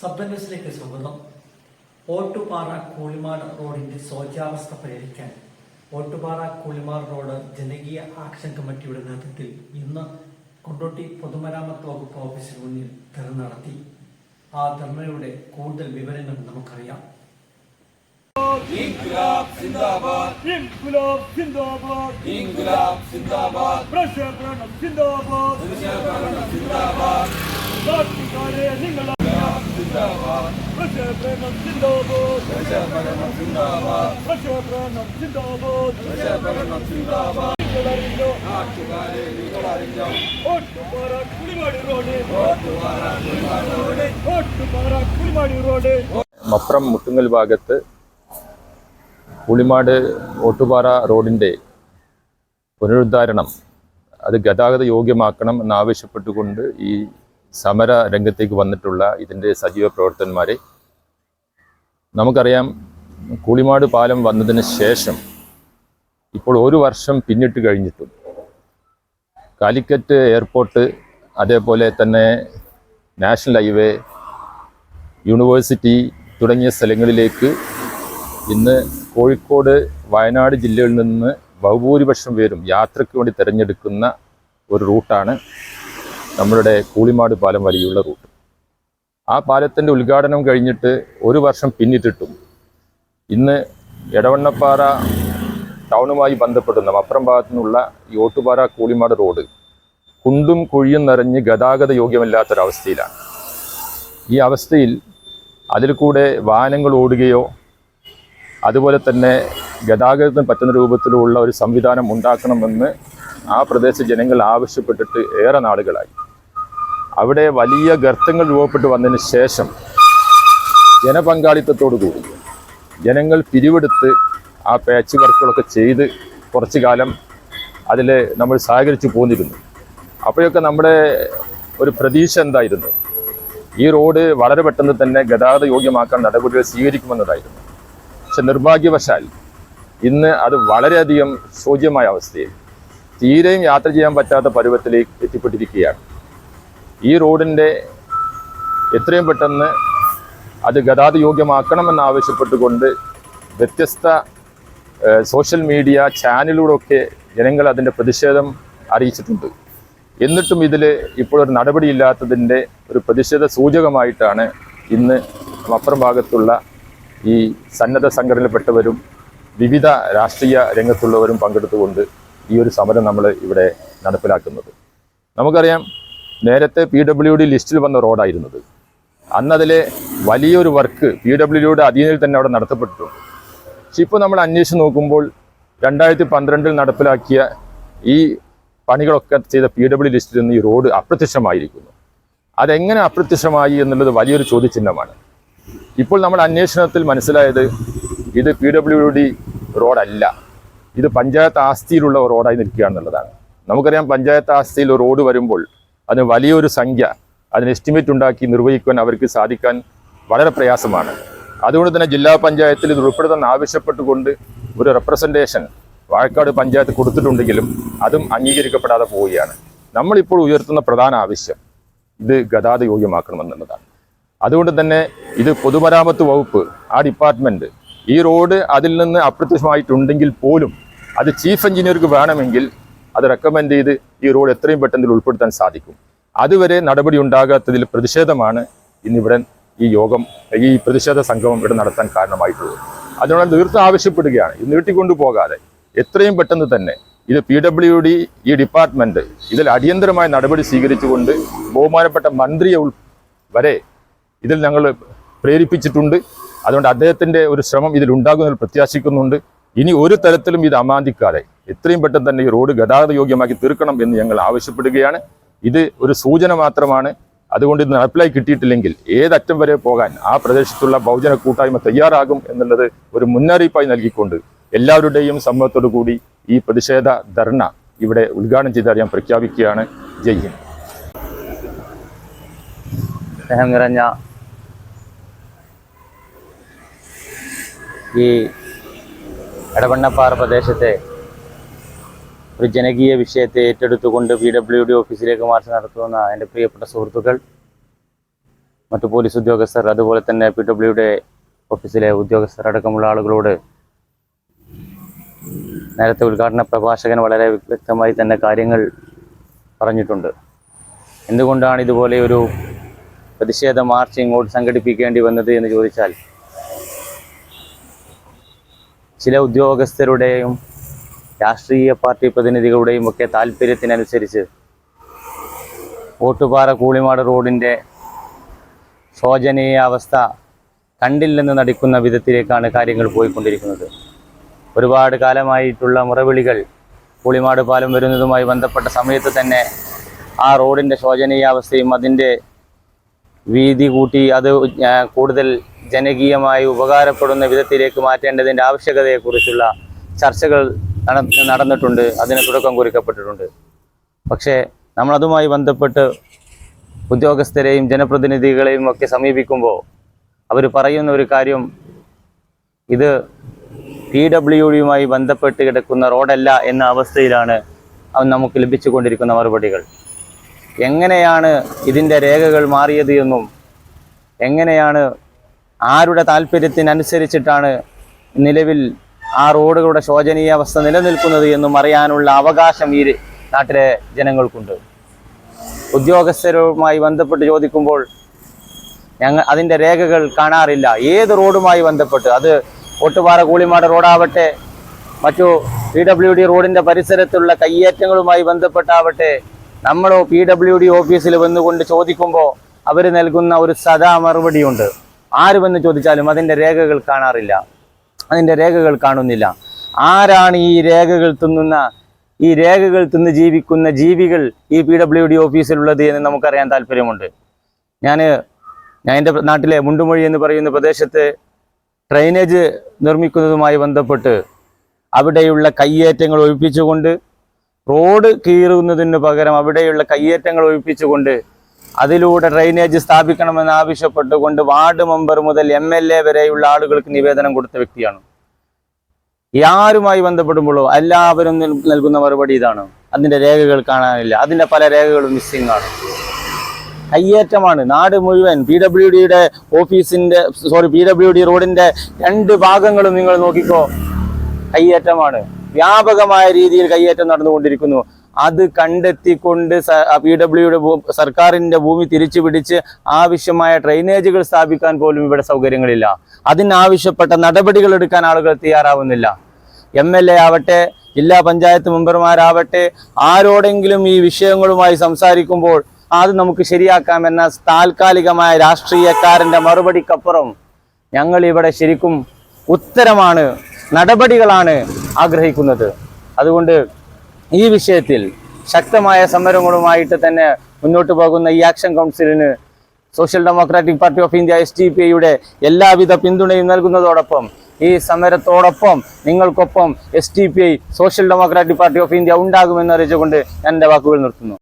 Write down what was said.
ശബ്ദ ന്യൂസിലേക്ക് സ്വാഗതം. ഓട്ടുപാറ കൂളിമാട് റോഡിന്റെ ശോചാവസ്ഥ പരിഹരിക്കാൻ ഓട്ടുപാറ കൂളിമാട് റോഡ് ജനകീയ ആക്ഷൻ കമ്മിറ്റിയുടെ നേതൃത്വത്തിൽ ഇന്ന് കൊണ്ടോട്ടി പൊതുമരാമത്ത് വകുപ്പ് ഓഫീസിന് മുന്നിൽ ധർണ നടത്തി. ആ ധർണയുടെ കൂടുതൽ വിവരങ്ങൾ നമുക്കറിയാം. ഇൻകുലാബ് സിന്ദാബാദ്. ഇൻകുലാബ് സിന്ദാബാദ്. ഇൻകുലാബ് സിന്ദാബാദ്. പ്രക്ഷേപണം സിന്ദാബാദ്. പ്രതിഷേധം സിന്ദാബാദ്. നാട്ടുകാരെ നിങ്ങൾ സിന്ദാബാദ് പ്രക്ഷേപണം സിന്ദാബാദ് പ്രതിഷേധം സിന്ദാബാദ് പ്രക്ഷേപണം സിന്ദാബാദ് പ്രതിഷേധം സിന്ദാബാദ് നിങ്ങളറിഞ്ഞോ നാട്ടുകാരെ നിങ്ങളറിഞ്ഞോ മപ്രം ഭാഗത്ത് പുളിമാട് ഓട്ടുപാറ റോഡിന്റെ പുനരുദ്ധാരണം അത് ഗതാഗത യോഗ്യമാക്കണം എന്നാവശ്യപ്പെട്ടുകൊണ്ട് ഈ സമര രംഗത്തേക്ക് വന്നിട്ടുള്ള ഇതിന്റെ സജീവ പ്രവർത്തകന്മാരെ നമുക്കറിയാം കൂളിമാട് പാലം വന്നതിന് ശേഷം ഇപ്പോൾ ഒരു വർഷം പിന്നിട്ട് കഴിഞ്ഞിട്ടും കാലിക്കറ്റ് എയർപോർട്ട് അതേപോലെ തന്നെ നാഷണൽ ഹൈവേ യൂണിവേഴ്സിറ്റി തുടങ്ങിയ സ്ഥലങ്ങളിലേക്ക് ഇന്ന് കോഴിക്കോട് വയനാട് ജില്ലകളിൽ നിന്ന് ബഹുഭൂരിപക്ഷം പേരും യാത്രയ്ക്ക് വേണ്ടി തിരഞ്ഞെടുക്കുന്ന ഒരു റൂട്ടാണ് നമ്മളുടെ കൂളിമാട് പാലം വഴിയുള്ള റൂട്ട്. ആ പാലത്തിന്റെ ഉദ്ഘാടനം കഴിഞ്ഞിട്ട് ഒരു വർഷം പിന്നിട്ടിട്ടും ഇന്ന് എടവണ്ണപ്പാറ ടൗണുമായി ബന്ധപ്പെടുന്ന മപ്പുറം ഭാഗത്തു നിന്നുള്ള ഈ ഓട്ടുപാറ കൂളിമാട് റോഡ് കുണ്ടും കുഴിയും നിറഞ്ഞ് ഗതാഗത യോഗ്യമല്ലാത്തൊരവസ്ഥയിലാണ്. ഈ അവസ്ഥയിൽ അതിൽ കൂടെ വാഹനങ്ങൾ ഓടുകയോ അതുപോലെ തന്നെ ഗതാഗതത്തിന് പറ്റുന്ന രൂപത്തിലുള്ള ഒരു സംവിധാനം ഉണ്ടാക്കണമെന്ന് ആ പ്രദേശ ജനങ്ങൾ ആവശ്യപ്പെട്ടിട്ട് ഏറെ നാളുകളായി. അവിടെ വലിയ ഗർത്തങ്ങൾ രൂപപ്പെട്ട് വന്നതിന് ശേഷം ജനപങ്കാളിത്തത്തോടു കൂടി ജനങ്ങൾ പിരിവെടുത്ത് ആ പാച്ച് വർക്കുകളൊക്കെ ചെയ്ത് കുറച്ചു കാലം അതിൽ നമ്മൾ സഹകരിച്ചു പോന്നിരുന്നു. അപ്പോഴൊക്കെ നമ്മുടെ ഒരു പ്രതീക്ഷ എന്തായിരുന്നു? ഈ റോഡ് വളരെ പെട്ടെന്ന് തന്നെ ഗതാഗത യോഗ്യമാക്കാൻ നടപടികൾ സ്വീകരിക്കുമെന്നതായിരുന്നു. പക്ഷെ നിർഭാഗ്യവശാൽ ഇന്ന് അത് വളരെയധികം ശോച്യമായ അവസ്ഥയിൽ തീരെയും യാത്ര ചെയ്യാൻ പറ്റാത്ത പരുവത്തിലേക്ക് എത്തിപ്പെട്ടിരിക്കുകയാണ്. ഈ റോഡിന്റെ എത്രയും പെട്ടെന്ന് അത് ഗതാഗത യോഗ്യമാക്കണമെന്നാവശ്യപ്പെട്ടുകൊണ്ട് വ്യത്യസ്ത സോഷ്യൽ മീഡിയ ചാനലിലൂടെയൊക്കെ ജനങ്ങൾ അതിന്റെ പ്രതിഷേധം അറിയിച്ചിട്ടുണ്ട്. എന്നിട്ടും ഇതിൽ ഇപ്പോഴൊരു നടപടിയില്ലാത്തതിന്റെ ഒരു പ്രതിഷേധ സൂചകമായിട്ടാണ് ഇന്ന് അപ്പുറം ഭാഗത്തുള്ള ഈ സന്നദ്ധ സംഘടനയിൽപ്പെട്ടവരും വിവിധ രാഷ്ട്രീയ രംഗത്തുള്ളവരും പങ്കെടുത്തുകൊണ്ട് ഈ ഒരു സമരം നമ്മൾ ഇവിടെ നടപ്പിലാക്കുന്നത്. നമുക്കറിയാം നേരത്തെ പി ഡബ്ല്യു ഡി ലിസ്റ്റിൽ വന്ന റോഡായിരുന്നത്. അന്നതിലെ വലിയൊരു വർക്ക് പി ഡബ്ല്യു ഡിയുടെ അധീനയിൽ തന്നെ അവിടെ നടത്തപ്പെട്ടിട്ടുണ്ട്. പക്ഷെ ഇപ്പോൾ നമ്മൾ അന്വേഷിച്ച് നോക്കുമ്പോൾ രണ്ടായിരത്തി പന്ത്രണ്ടിൽ നടപ്പിലാക്കിയ ഈ പണികളൊക്കെ ചെയ്ത പി ഡബ്ല്യു ലിസ്റ്റിൽ നിന്ന് ഈ റോഡ് അപ്രത്യക്ഷമായിരിക്കുന്നു. അതെങ്ങനെ അപ്രത്യക്ഷമായി എന്നുള്ളത് വലിയൊരു ചോദ്യചിഹ്നമാണ്. ഇപ്പോൾ നമ്മൾ അന്വേഷണത്തിൽ മനസ്സിലായത് ഇത് പി ഡബ്ല്യു ഡി റോഡല്ല. ഇത് പഞ്ചായത്ത് ആസ്തിയിലുള്ള റോഡായി നിൽക്കുകയാണെന്നുള്ളതാണ്. നമുക്കറിയാം പഞ്ചായത്ത് ആസ്തിയിൽ റോഡ് വരുമ്പോൾ അതിന് വലിയൊരു സംഖ്യ അതിന് എസ്റ്റിമേറ്റ് ഉണ്ടാക്കി നിർവഹിക്കുവാൻ അവർക്ക് സാധിക്കാൻ വളരെ പ്രയാസമാണ്. അതുകൊണ്ട് തന്നെ ജില്ലാ പഞ്ചായത്തിൽ ഇത് ഉൾപ്പെടുത്താൻ ആവശ്യപ്പെട്ടുകൊണ്ട് ഒരു റെപ്രസെന്റേഷൻ വാഴക്കാട് പഞ്ചായത്ത് കൊടുത്തിട്ടുണ്ടെങ്കിലും അതും അംഗീകരിക്കപ്പെടാതെ പോവുകയാണ്. നമ്മളിപ്പോൾ ഉയർത്തുന്ന പ്രധാന ആവശ്യം ഇത് ഗതാഗത യോഗ്യമാക്കണമെന്നുള്ളതാണ് അതുകൊണ്ട് തന്നെ ഇത് പൊതുമരാമത്ത് വകുപ്പ് ആ ഡിപ്പാർട്ട്മെന്റ് ഈ റോഡ് അതിൽ നിന്ന് അപ്രത്യക്ഷമായിട്ടുണ്ടെങ്കിൽ പോലും അത് ചീഫ് എഞ്ചിനീയർക്ക് വേണമെങ്കിൽ അത് റെക്കമെൻഡ് ചെയ്ത് ഈ റോഡ് എത്രയും പെട്ടെന്ന് ഉൾപ്പെടുത്താൻ സാധിക്കും. അതുവരെ നടപടി ഉണ്ടാകാത്തതിൽ പ്രതിഷേധമാണ് ഇന്നിവിടെ ഈ യോഗം ഈ പ്രതിഷേധ സംഗമം ഇവിടെ നടത്താൻ കാരണമായിട്ടുള്ളത്. അതിനോട് തീർത്ത് ആവശ്യപ്പെടുകയാണ്. ഇത് നീട്ടിക്കൊണ്ടു പോകാതെ എത്രയും പെട്ടെന്ന് തന്നെ ഇത് പി ഡബ്ല്യു ഡി ഈ ഡിപ്പാർട്ട്മെന്റ് ഇതിൽ അടിയന്തരമായ നടപടി സ്വീകരിച്ചുകൊണ്ട് ബഹുമാനപ്പെട്ട മന്ത്രിയെ വരെ ഇതിൽ ഞങ്ങൾ പ്രേരിപ്പിച്ചിട്ടുണ്ട്. അതുകൊണ്ട് അദ്ദേഹത്തിന്റെ ഒരു ശ്രമം ഇതിൽ ഉണ്ടാകുന്നതിൽ പ്രത്യാശിക്കുന്നുണ്ട്. ഇനി ഒരു തരത്തിലും ഇത് അമാന്തിക്കാതെ എത്രയും പെട്ടെന്ന് തന്നെ ഈ റോഡ് ഗതാഗത യോഗ്യമാക്കി തീർക്കണം എന്ന് ഞങ്ങൾ ആവശ്യപ്പെടുകയാണ്. ഇത് ഒരു സൂചന മാത്രമാണ്. അതുകൊണ്ട് ഇത് നടപ്പിലായി കിട്ടിയിട്ടില്ലെങ്കിൽ ഏതറ്റം വരെ പോകാൻ ആ പ്രദേശത്തുള്ള ബഹുജന കൂട്ടായ്മ തയ്യാറാകും എന്നുള്ളത് ഒരു മുന്നറിയിപ്പായി നൽകിക്കൊണ്ട് എല്ലാവരുടെയും സമ്മതത്തോടു കൂടി ഈ പ്രതിഷേധ ധർണ ഇവിടെ ഉദ്ഘാടനം ചെയ്താൽ ഞാൻ പ്രഖ്യാപിക്കുകയാണ്. ജയ് ഹിന്ദ്. സ്നേഹം നിറഞ്ഞ ഈ എടവണ്ണപ്പാറ പ്രദേശത്തെ ഒരു ജനകീയ വിഷയത്തെ ഏറ്റെടുത്തുകൊണ്ട് പി ഡബ്ല്യു ഡി ഓഫീസിലേക്ക് മാർച്ച് നടത്തുന്ന എന്റെ പ്രിയപ്പെട്ട സുഹൃത്തുക്കൾ മറ്റു പോലീസ് ഉദ്യോഗസ്ഥർ അതുപോലെ തന്നെ പി ഡബ്ല്യുടെ ഓഫീസിലെ ഉദ്യോഗസ്ഥർ അടക്കമുള്ള ആളുകളോട് നേരത്തെ ഉദ്ഘാടന പ്രഭാഷകൻ വളരെ വ്യക്തമായി തന്നെ കാര്യങ്ങൾ പറഞ്ഞിട്ടുണ്ട്. എന്തുകൊണ്ടാണ് ഇതുപോലെ ഒരു പ്രതിഷേധ മാർച്ച് ഇങ്ങോട്ട് സംഘടിപ്പിക്കേണ്ടി വന്നത് എന്ന് ചോദിച്ചാൽ ചില ഉദ്യോഗസ്ഥരുടെയും രാഷ്ട്രീയ പാർട്ടി പ്രതിനിധികളുടെയും ഒക്കെ താല്പര്യത്തിനനുസരിച്ച് ഓട്ടുപാറ കൂളിമാട് റോഡിന്റെ ശോചനീയ അവസ്ഥ കണ്ടില്ലെന്ന് നടിക്കുന്ന വിധത്തിലേക്കാണ് കാര്യങ്ങൾ പോയിക്കൊണ്ടിരിക്കുന്നത്. ഒരുപാട് കാലമായിട്ടുള്ള മുറവിളികൾ കൂളിമാട് പാലം വരുന്നതുമായി ബന്ധപ്പെട്ട സമയത്ത് തന്നെ ആ റോഡിന്റെ ശോചനീയാവസ്ഥയും അതിന്റെ വീതി കൂട്ടി അത് കൂടുതൽ ജനകീയമായി ഉപകാരപ്പെടുന്ന വിധത്തിലേക്ക് മാറ്റേണ്ടതിന്റെ ആവശ്യകതയെക്കുറിച്ചുള്ള ചർച്ചകൾ നടന്നിട്ടുണ്ട്. അതിന് തുടക്കം കുറിക്കപ്പെട്ടിട്ടുണ്ട്. പക്ഷേ നമ്മളതുമായി ബന്ധപ്പെട്ട് ഉദ്യോഗസ്ഥരെയും ജനപ്രതിനിധികളെയും ഒക്കെ സമീപിക്കുമ്പോൾ അവർ പറയുന്ന ഒരു കാര്യം ഇത് പി ഡബ്ല്യു ഡിയുമായി ബന്ധപ്പെട്ട് കിടക്കുന്ന റോഡല്ല എന്ന അവസ്ഥയിലാണ് നമുക്ക് ലഭിച്ചുകൊണ്ടിരിക്കുന്ന മറുപടികൾ. എങ്ങനെയാണ് ഇതിന്റെ രേഖകൾ മാറിയത് എന്നും എങ്ങനെയാണ് ആരുടെ താല്പര്യത്തിനനുസരിച്ചിട്ടാണ് നിലവിൽ ആ റോഡുകളുടെ ശോചനീയാവസ്ഥ നിലനിൽക്കുന്നത് എന്നും അറിയാനുള്ള അവകാശം ഈ നാട്ടിലെ ജനങ്ങൾക്കുണ്ട്. ഉദ്യോഗസ്ഥരുമായി ബന്ധപ്പെട്ട് ചോദിക്കുമ്പോൾ ഞങ്ങൾ അതിന്റെ രേഖകൾ കാണാറില്ല. ഏത് റോഡുമായി ബന്ധപ്പെട്ട്? അത് ഒട്ടുപാറ കൂളിമാട് റോഡാവട്ടെ മറ്റു പി ഡബ്ല്യു ഡി റോഡിന്റെ പരിസരത്തുള്ള കയ്യേറ്റങ്ങളുമായി ബന്ധപ്പെട്ടാവട്ടെ നമ്മളോ പി ഡബ്ല്യു ഡി ഓഫീസിൽ വന്നുകൊണ്ട് ചോദിക്കുമ്പോൾ അവർ നൽകുന്ന ഒരു സദാ മറുപടിയുണ്ട്. ആര് വന്ന് ചോദിച്ചാലും അതിന്റെ രേഖകൾ കാണാറില്ല. അതിന്റെ രേഖകൾ കാണുന്നില്ല. ആരാണ് ഈ രേഖകൾ തിന്നുന്ന ഈ രേഖകൾ തിന്ന് ജീവിക്കുന്ന ജീവികൾ ഈ പി ഡബ്ല്യു ഡി ഓഫീസിലുള്ളത് എന്ന് നമുക്കറിയാൻ താല്പര്യമുണ്ട്. ഞാൻ ഞാൻ എന്റെ നാട്ടിലെ മുണ്ടുമൊഴി എന്ന് പറയുന്ന പ്രദേശത്ത് ഡ്രൈനേജ് നിർമ്മിക്കുന്നതുമായി ബന്ധപ്പെട്ട് അവിടെയുള്ള കയ്യേറ്റങ്ങൾ ഒഴിപ്പിച്ചുകൊണ്ട് റോഡ് കീറുന്നതിന് പകരം അവിടെയുള്ള കയ്യേറ്റങ്ങൾ ഒഴിപ്പിച്ചുകൊണ്ട് അതിലൂടെ ഡ്രൈനേജ് സ്ഥാപിക്കണമെന്ന് ആവശ്യപ്പെട്ടുകൊണ്ട് വാർഡ് മെമ്പർ മുതൽ എം എൽ എ വരെയുള്ള ആളുകൾക്ക് നിവേദനം കൊടുത്ത വ്യക്തിയാണ്. ആരുമായി ബന്ധപ്പെടുമ്പോഴോ എല്ലാവരും നൽ- നൽകുന്ന മറുപടി ഇതാണ്. അതിന്റെ രേഖകൾ കാണാനില്ല. അതിന്റെ പല രേഖകളും മിസ്സിംഗ് ആണ്. കയ്യേറ്റമാണ്. നാട് മുഴുവൻ പി ഡബ്ല്യു ഡിയുടെ ഓഫീസിന്റെ സോറി പി ഡബ്ല്യു ഡി റോഡിന്റെ രണ്ട് ഭാഗങ്ങളും നിങ്ങൾ നോക്കിക്കോ. കയ്യേറ്റമാണ്. വ്യാപകമായ രീതിയിൽ കയ്യേറ്റം നടന്നുകൊണ്ടിരിക്കുന്നു. അത് കണ്ടെത്തിക്കൊണ്ട് പി ഡബ്ല്യുടെ സർക്കാരിന്റെ ഭൂമി തിരിച്ചു പിടിച്ച് ആവശ്യമായ ഡ്രെയിനേജുകൾ സ്ഥാപിക്കാൻ പോലും ഇവിടെ സൗകര്യങ്ങളില്ല. അതിനാവശ്യപ്പെട്ട നടപടികൾ എടുക്കാൻ ആളുകൾ തയ്യാറാവുന്നില്ല. എം എൽ എ ആവട്ടെ ജില്ലാ പഞ്ചായത്ത് മെമ്പർമാരാവട്ടെ ആരോടെങ്കിലും ഈ വിഷയങ്ങളുമായി സംസാരിക്കുമ്പോൾ അത് നമുക്ക് ശരിയാക്കാമെന്ന താൽക്കാലികമായ രാഷ്ട്രീയക്കാരന്റെ മറുപടിക്കപ്പുറം ഞങ്ങൾ ഇവിടെ ശരിക്കും ഉത്തരമാണ് നടപടികളാണ് ആഗ്രഹിക്കുന്നത്. അതുകൊണ്ട് ഈ വിഷയത്തിൽ ശക്തമായ സമരങ്ങളുമായിട്ട് തന്നെ മുന്നോട്ട് പോകുന്ന ഈ action കൗൺസിലിന് social democratic party of India S D P ഐയുടെ എല്ലാവിധ പിന്തുണയും നൽകുന്നതോടൊപ്പം ഈ സമരത്തോടൊപ്പം നിങ്ങൾക്കൊപ്പം S D P I social democratic party of India ഉണ്ടാകുമെന്ന് അറിയിച്ചുകൊണ്ട് എന്റെ വാക്കുകൾ നിർത്തുന്നു.